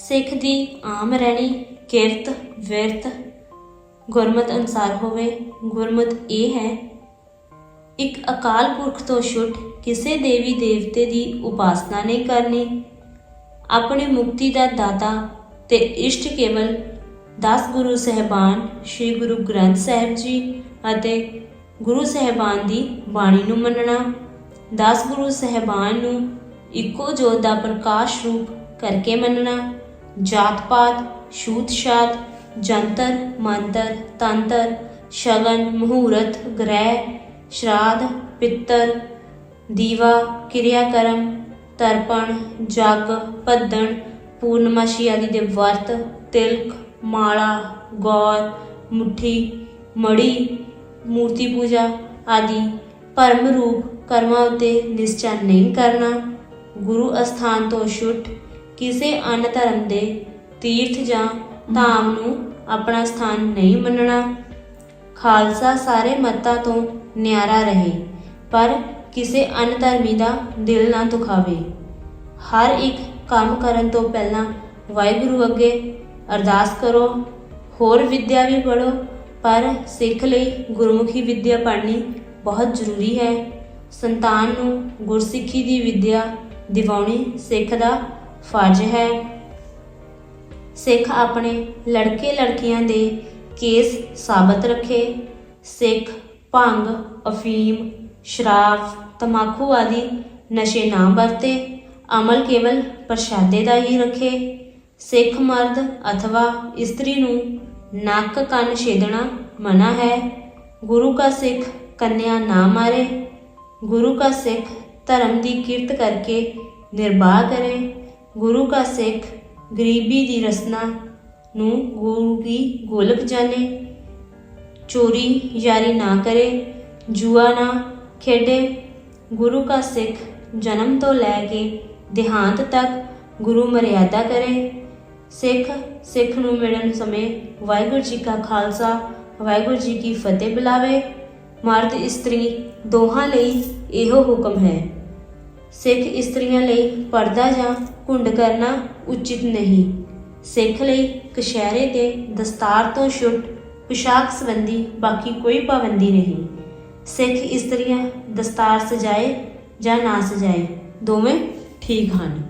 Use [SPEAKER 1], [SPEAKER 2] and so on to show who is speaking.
[SPEAKER 1] ਸਿੱਖ ਦੀ ਆਮ ਰਹਿਣੀ, ਕਿਰਤ, ਵਿਰਤ, ਗੁਰਮਤ ਅਨਸਾਰ ਹੋਵੇ। ਗੁਰਮਤ ਇਹ ਹੈ, ਇੱਕ ਅਕਾਲ ਪੁਰਖ ਤੋਂ ਛੁੱਟ ਕਿਸੇ ਦੇਵੀ ਦੇਵਤੇ ਦੀ ਉਪਾਸਨਾ ਨਹੀਂ ਕਰਨੀ। ਆਪਣੇ ਮੁਕਤੀ ਦਾ ਦਾਤਾ ਤੇ ਇਸ਼ਟ ਕੇਵਲ 10 ਗੁਰੂ ਸਹਿਬਾਨ ਸ੍ਰੀ ਗੁਰੂ ਗ੍ਰੰਥ ਸਾਹਿਬ ਜੀ ਅਤੇ ਗੁਰੂ ਸਹਿਬਾਨ ਦੀ ਬਾਣੀ ਨੂੰ ਮੰਨਣਾ। 10 ਗੁਰੂ ਸਹਿਬਾਨ ਨੂੰ ਇੱਕੋ ਜੋਤ ਦਾ ਪ੍ਰਕਾਸ਼ ਰੂਪ ਕਰਕੇ ਮੰਨਣਾ। ਜਾਤ ਪਾਤ ਛੂਤ ਛਾਤ ਜੰਤਰ, ਮੰਤਰ, ਤੰਤਰ, ਸ਼ਗਨ, ਮਹੂਰਤ, ਗ੍ਰਹਿ, ਸ਼ਰਾਧ, ਪਿੱਤਰ, ਦੀਵਾ ਕਿਰਿਆ ਕਰਮ ਤਰਪਣ, ਜਗ ਪੱਦਣ ਪੂਰਨਮਾਸ਼ੀ ਆਦਿ ਦੇ ਵਰਤ, ਤਿਲਕ, ਮਾਲਾ, ਗੌਰ, ਮੁਠੀ, ਮੜੀ, ਮੂਰਤੀ ਪੂਜਾ ਆਦਿ ਭਰਮ ਰੂਪ ਕਰਮਾਂ ਉਤੇ ਨਿਸ਼ਚਾ ਨਹੀਂ ਕਰਨਾ। ਗੁਰੂ ਅਸਥਾਨ ਤੋਂ ਛੁੱਟ ਕਿਸੇ ਅੰਨ ਧਰਮ ਦੇ ਤੀਰਥ ਜਾਂ ਧਾਮ ਨੂੰ ਆਪਣਾ ਸਥਾਨ ਨਹੀਂ ਮੰਨਣਾ। ਖਾਲਸਾ ਸਾਰੇ ਮਤਾਂ ਤੋਂ ਨਿਆਰਾ ਰਹੇ, ਪਰ ਕਿਸੇ ਅੰਨ ਧਰਮੀ ਦਾ ਦਿਲ ਨਾ ਦੁਖਾਵੇ। ਹਰ ਇੱਕ ਕੰਮ ਕਰਨ ਤੋਂ ਪਹਿਲਾਂ ਵਾਹਿਗੁਰੂ ਅੱਗੇ ਅਰਦਾਸ ਕਰੋ, ਹੋਰ ਵਿੱਦਿਆ ਵੀ ਪੜੋ ਪਰ ਸਿੱਖ ਲਈ ਗੁਰਮੁਖੀ ਵਿੱਦਿਆ ਪੜ੍ਹਨੀ ਬਹੁਤ ਜ਼ਰੂਰੀ ਹੈ। ਸੰਤਾਨ ਨੂੰ ਗੁਰਸਿੱਖੀ ਦੀ ਵਿੱਦਿਆ ਦਿਵਾਉਣੀ ਸਿੱਖ ਦਾ ਫਰਜ਼ ਹੈ। ਸਿੱਖ ਆਪਣੇ ਲੜਕੇ ਲੜਕੀਆਂ ਦੇ ਕੇਸ ਸਾਬਤ ਰੱਖੇ। ਸਿੱਖ ਭੰਗ, ਅਫੀਮ ਸ਼ਰਾਬ ਤਮਾਕੂ ਆਦਿ ਨਸ਼ੇ ਨਾ ਵਰਤੇ। ਅਮਲ ਕੇਵਲ ਪ੍ਰਸ਼ਾਦੇ ਦਾ ਹੀ ਰੱਖੇ। ਸਿੱਖ ਮਰਦ ਅਥਵਾ ਇਸਤਰੀ ਨੂੰ ਨੱਕ ਕੰਨ ਛੇਦਣਾ ਮਨਾ ਹੈ। ਗੁਰੂ ਕਾ ਸਿੱਖ ਕੰਨਿਆ ਨਾ ਮਾਰੇ। ਗੁਰੂ ਕਾ ਸਿੱਖ ਧਰਮ ਦੀ ਕਿਰਤ ਕਰਕੇ ਨਿਰਵਾਹ ਕਰੇ। ਗੁਰੂ ਕਾ ਸਿੱਖ ਗਰੀਬੀ ਦੀ ਰਸਨਾ ਨੂੰ ਗੁਰੂ ਕੀ ਗੋਲਕ ਜਾਣੇ। ਚੋਰੀ ਯਾਰੀ ਨਾ ਕਰੇ, ਜੂਆ ਨਾ ਖੇਡੇ। ਗੁਰੂ ਕਾ ਸਿੱਖ ਜਨਮ ਤੋਂ ਲੈ ਕੇ ਦੇਹਾਂਤ ਤੱਕ ਗੁਰੂ ਮਰਿਆਦਾ ਕਰੇ। ਸਿੱਖ ਸਿੱਖ ਨੂੰ ਮਿਲਣ ਸਮੇਂ ਵਾਹਿਗੁਰੂ ਜੀ ਕਾ ਖਾਲਸਾ, ਵਾਹਿਗੁਰੂ ਜੀ ਕੀ ਫਤਿਹ ਬੁਲਾਵੇ। ਮਰਦ ਇਸਤਰੀ ਦੋਹਾਂ ਲਈ ਇਹੋ ਹੁਕਮ ਹੈ। ਸਿੱਖ ਇਸਤਰੀਆਂ ਲਈ ਪਰਦਾ ਜਾਂ ਘੁੰਡ ਕਰਨਾ ਉਚਿਤ ਨਹੀਂ। ਸਿੱਖ ਲਈ ਕਸ਼ਹਿਰੇ ਤੇ ਦਸਤਾਰ ਤੋਂ ਛੁੱਟ ਪੁਸ਼ਾਕ ਸੰਬੰਧੀ ਬਾਕੀ ਕੋਈ ਪਾਬੰਦੀ ਨਹੀਂ। ਸਿੱਖ ਇਸਤਰੀਆਂ ਦਸਤਾਰ ਸਜਾਏ ਜਾਂ ਨਾ ਸਜਾਏ, ਦੋਵੇਂ ਠੀਕ ਹਨ।